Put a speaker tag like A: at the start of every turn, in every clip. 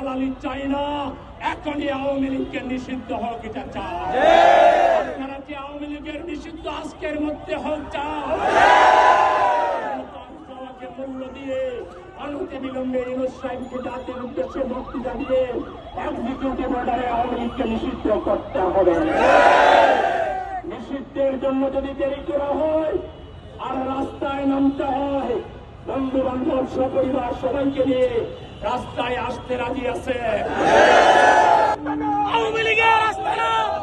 A: দালালি চাই না। এখনই আওয়ামী লীগকে নিষিদ্ধ হোক এটা চাই। কি আওয়ামী লীগের নিষিদ্ধ আজকের মধ্যে হোক চাও মূল্য দিয়ে অনতি বিলম্বে ইউনুস সাহেবকে উদ্দেশ্যে এক্সিকিউটিভ অর্ডারে আওয়ামী লীগকে নিষিদ্ধ করতে হবে। নিষিদ্ধের জন্য যদি দেরি করা হয় আর রাস্তায় নামতে হয় বন্ধু বান্ধব সপরিবার সবাইকে নিয়ে রাস্তায় আসতে রাজি আছে।
B: আওয়ামী লীগের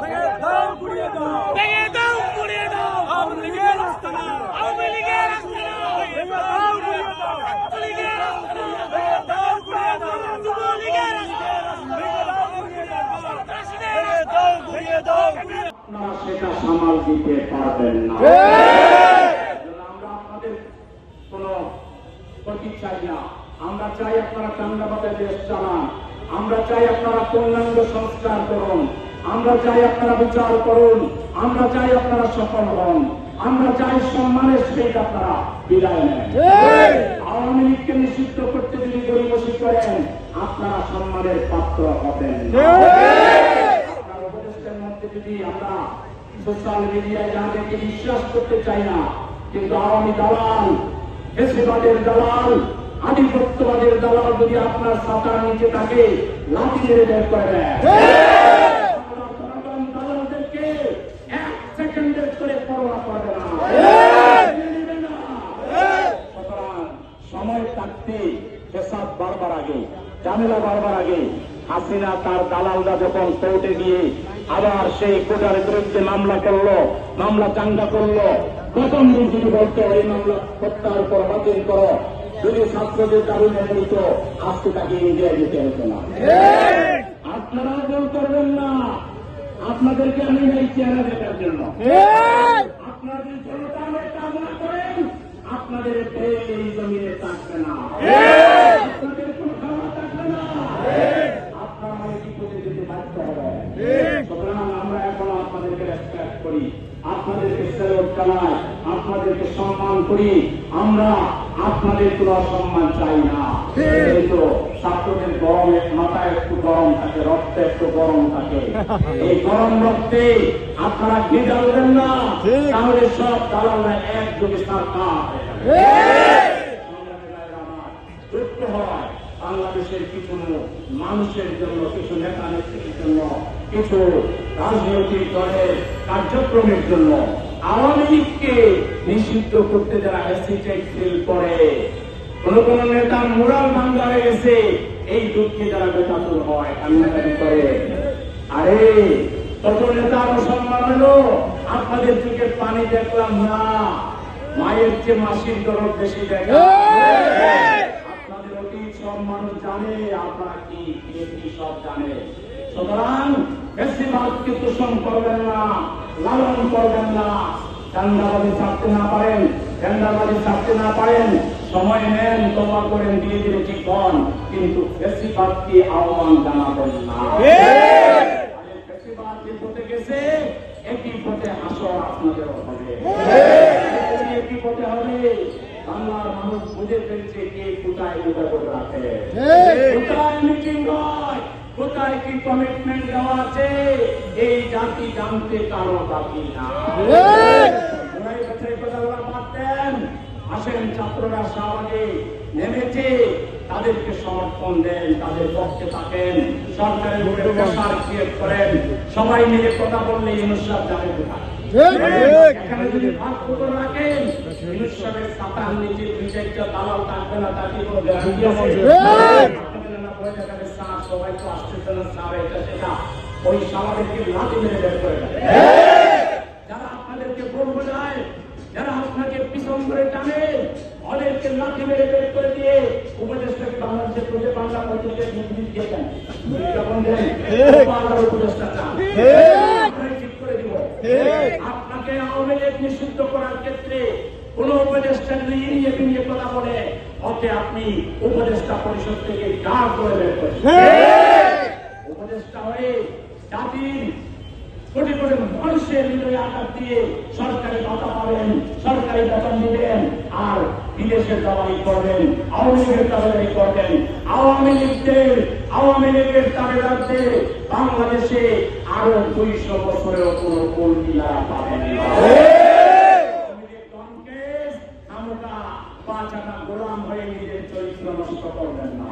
B: ভেঙে দাও পুড়িয়ে দাও ভেঙে দাও পুড়িয়ে দাও। আওয়ামী লীগের আস্তানা আওয়ামী লীগের আস্তানা ভেঙে দাও পুড়িয়ে দাও। আওয়ামী লীগের আস্তানা ভেঙে দাও পুড়িয়ে দাও। যুব লীগের আস্তানা ভেঙে দাও পুড়িয়ে দাও। ভেঙে দাও পুড়িয়ে দাও
A: আপনারা সেটা সামাল দিতে পারবেন না। আমরা আপনাদের কোন না। আমরা চাই আপনারা চান্দাবাদের দেশ চালান। আমরা চাই আপনারা পূর্ণাঙ্গ সংস্কার করুন। আমরা চাই আপনারা বিচার করুন। আমরা চাই আপনারা সফল হন। আমরা চাই সম্মানের সহিত আপনারা বিদায় নেন। আওয়ামী লীগকে নিষিদ্ধ করতে যদি গরিবসী করেন আপনারা সম্মানের পাত্র হবেন। আপনার উপদেশের মধ্যে যদি আমরা সোশ্যাল মিডিয়ায় যাদেরকে বিশ্বাস করতে চাই না কিন্তু আওয়ামী দালাল ফেসিবাদের দালাল আধিপত্যবাদের দালাল যদি আপনার সাঁতার নিচে থাকে, লাঠি মেরে বের করে দেয়। বারবার আগে আগে। হাসিনা তার গিয়ে আবার সেই মামলা করল, মামলা চাঙ্গা করল, প্রথম দিন যদি বলতো, এই মামলা হত্যার পর বাতিল করো। যদি ছাত্রদের মেনে নিত আজকে তাকে ইন্ডিয়ায় যেতে হতো না। আপনারা ভুল করবেন না। আপনাদেরকে আমি এই চেহারা দেখার জন্য। আপনাদের জনতা কামনা করেন আপনাদের এই জমিনে থাকবে না। আপনাদের কোনো খাওয়া থাকবে না। আপনারা অনেক বিপদে যেতে বাধ্য হবে সুতরাং আমরা এখন আপনাদেরকে রেসপেক্ট করি। আপনাদেরকে সেলট জানাই। আপনাদেরকে সম্মান করি। আমরা আপনাদের কোনো সম্মান চাই না। কিন্তু ছাত্রদের গরমে মাথায় একটু গরম থাকে রক্ত একটু গরম থাকে। এই গরম রক্তে আপনারা ঘি জ্বালবেন না। তাহলে সব দালালরা একযোগে সরকার যুক্ত হয় বাংলাদেশের কিছু মানুষের জন্য কিছু নেতা নেত্রীর জন্য কিছু রাজনৈতিক দলের কার্যক্রমের জন্য। আওয়ামী লীগকে নিষিদ্ধ করতে যারা হেসিটেট ফিল করে কোন কোন নেতা মোরাল ভাঙ্গা হয়ে গেছে এই দুঃখে যারা বেতাতুর হয় কান্নাকাটি করে। আরে কত নেতা মুসলমান হলো? আপনাদের চোখে পানি দেখলাম না। মায়ের চেয়ে মাসির দরদ বেশি দেখা। আপনাদের অতীত সব মানুষ জানে আপনারা কি কি সব জানে? সুতরাং বেশিরভাগকে দূষণ করবেন না লালন করবেন না। চান্দাবাজি ছাড়তে না পারেন টেন্ডারবাজি ছাড়তে না পারেন। সময় নেন তোমা করেন ধীরে ধীরে ঠিক হন। কিন্তু বেশিরভাগকে আহ্বান জানাবেন না। বেশিরভাগ যে পথে গেছে একই পথে আসর আপনাদেরও হবে। একই পথে হবে। বাংলার মানুষ বুঝে ফেলছে কে কোথায় যোগাযোগ রাখে। কোথায় মিটিং হয়? কোথায় কি কমিটমেন্ট দেওয়া আছে? এই জাতি জানতে কারও বাকি না। আসেন ছাত্ররা নেমেছে। তাদেরকে সমর্থন দেন তাদের পক্ষে থাকেন। সরকারের উপরে ক্রিয়েট করেন। সবাই মিলে কথা বললে ইনুসাব যাবে কোথায়। এখানে যদি ভাগ করে রাখেন ইনুসাবের সাতার নিচে দুই চারটা দালাল থাকবে না তার কি কোনো গ্যারান্টি না দেখাবে স্যার সবাই তো আসতেছে না এটা সেটা ওই সামাদেরকে লাঠি মেরে বের করে যারা আপনাদেরকে ভোট বোঝায় যারা আপনাকে পিছন করে টানে ওদেরকে লাঠি মেরে বের করে দিয়ে উপদেশটাকে বাংলাদেশের প্রজে বাংলা পদ্ধতিতে নির্দেশ দিয়েছেন বাংলার উপদেশটা চান। ঠিক করে দিব। আপনাকে আওয়ামী লীগ নিষিদ্ধ করার ক্ষেত্রে কোন উপদেষ্টা যদি ইনিয়ে বিনিয়ে কথা বলে ওকে আপনি উপদেষ্টা পরিষদ থেকে গাঢ় করে বের উপদেষ্টা হয়ে জাতির কোটি কোটি মানুষের হৃদয়ে আঘাত দিয়ে সরকারি ভাতা পাবেন সরকারি বেতন দিবেন আর বিদেশে দাবাই করবেন আওয়ামী লীগের দাবাই করবেন। আওয়ামী লীগদের আওয়ামী লীগের দাবিদারদের বাংলাদেশে আরও দুইশো বছরেও কোনো কর্মীরা পাবেন না আওয়ামী লীগ কংগ্রেস আমরা পাঁচ আনা গোলাম হয়ে নিজের চরিত্র নষ্ট করবেন না।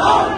B: দালালিদের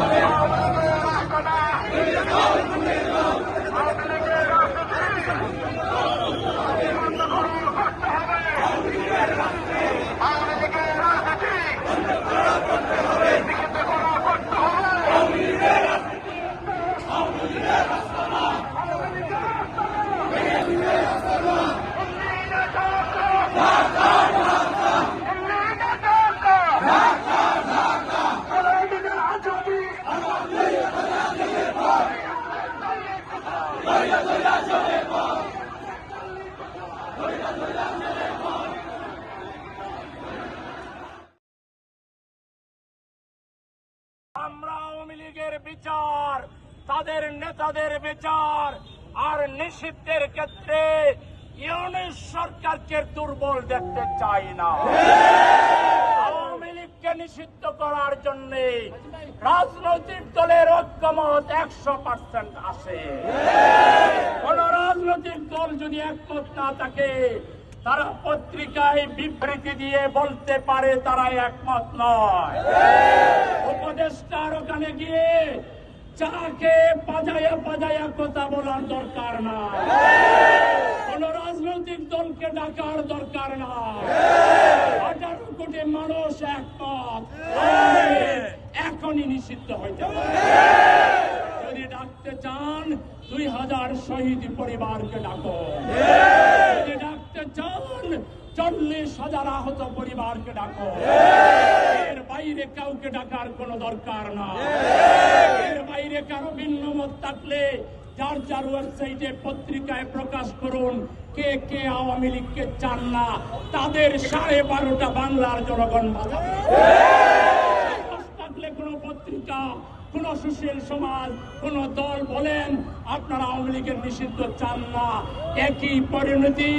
A: লীগের বিচার, তাদের নেতাদের বিচার আর নিষিদ্ধের ক্ষেত্রে ইউনিশ সরকারকে দুর্বল দেখতে চাই না। আওয়ামী লীগকে নিষিদ্ধ করার জন্য রাজনৈতিক দলের ঐক্যমত একশো পার্সেন্ট আসে। কোন রাজনৈতিক দল যদি একমত না থাকে, তারা পত্রিকায় বিবৃতি দিয়ে বলতে পারে তারা একমত নয়। উপদেষ্টার ওখানে গিয়ে যাকে পাজায়া পাজায়া কথা বলার দরকার না কোন রাজনৈতিক দলকে ডাকার দরকার না আঠারো কোটি মানুষ একমত এখনই নিষিদ্ধ হইতে যদি ডাকতে চান, দুই হাজার শহীদ পরিবারকে ডাকো। যদি ডাকতে চান চল্লিশ হাজার আহত পরিবারকে ডাকো। এর বাইরে কাউকে ডাকার কোনো দরকার না। এর বাইরে কারও ভিন্ন মত থাকলে যার যার ওয়েবসাইটে পত্রিকায় প্রকাশ করুন, কে কে আওয়ামী লীগকে চান না, তাদের সাড়ে বারোটা বাংলার জনগণ বাজাবে সাহস থাকলে কোন পত্রিকা কোন সুশীল সমাজ, কোন দল বলেন, আপনারা আওয়ামী লীগের নিষিদ্ধ চান না। একই পরিণতি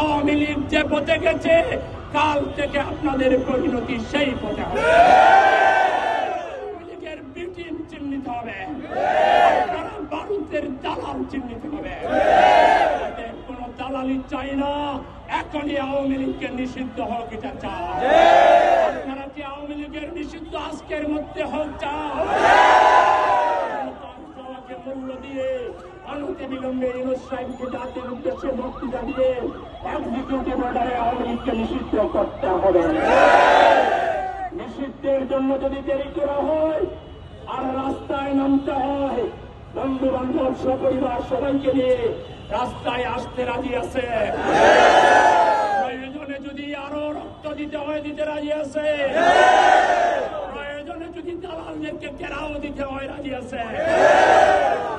A: আওয়ামী লীগ যে পথে গেছে, কাল থেকে আপনাদের পরিণতি সেই পথে হবে। লীগের চিহ্নিত হবে। আপনারা বারুদের দালাল চিহ্নিত হবে। চাই না। আওয়ামী লীগকে নিষিদ্ধ হোক, এটা কি আওয়ামী লীগের নিষিদ্ধ আজকের মধ্যে হোক গণতন্ত্রকে মূল্য দিয়ে অনতি বিলম্বে ইউনুস সাহেবকে জাতির উদ্দেশ্যে বক্তৃতা দিয়ে এক্সিকিউটিভ অর্ডারে আওয়ামী লীগকে নিষিদ্ধ করতে হবে। নিষিদ্ধের জন্য যদি দেরি করা হয় আর রাস্তায় নামতে হয় বন্ধু বান্ধব সপরিবার সবাইকে নিয়ে রাস্তায় আসতে রাজি আছে? প্রয়োজনে যদি আরও রক্ত দিতে হয়, দিতে রাজি আছে? যদি দালালদেরকে কেরাও দিতে হয় রাজি আছে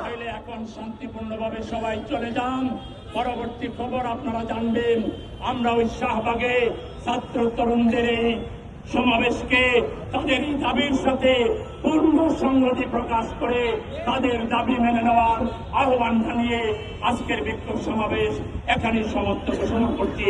A: তাইলে এখন শান্তিপূর্ণভাবে সবাই চলে যান, পরবর্তী খবর আপনারা জানবেন আমরা ওই শাহবাগে ছাত্র তরুণদের এই সমাবেশকে, তাদের এই দাবির সাথে পূর্ণ সংহতি প্রকাশ করে তাদের দাবি মেনে নেওয়ার আহ্বান জানিয়ে আজকের বিক্ষোভ সমাবেশ এখানে সমাপ্ত ঘোষণা করছি।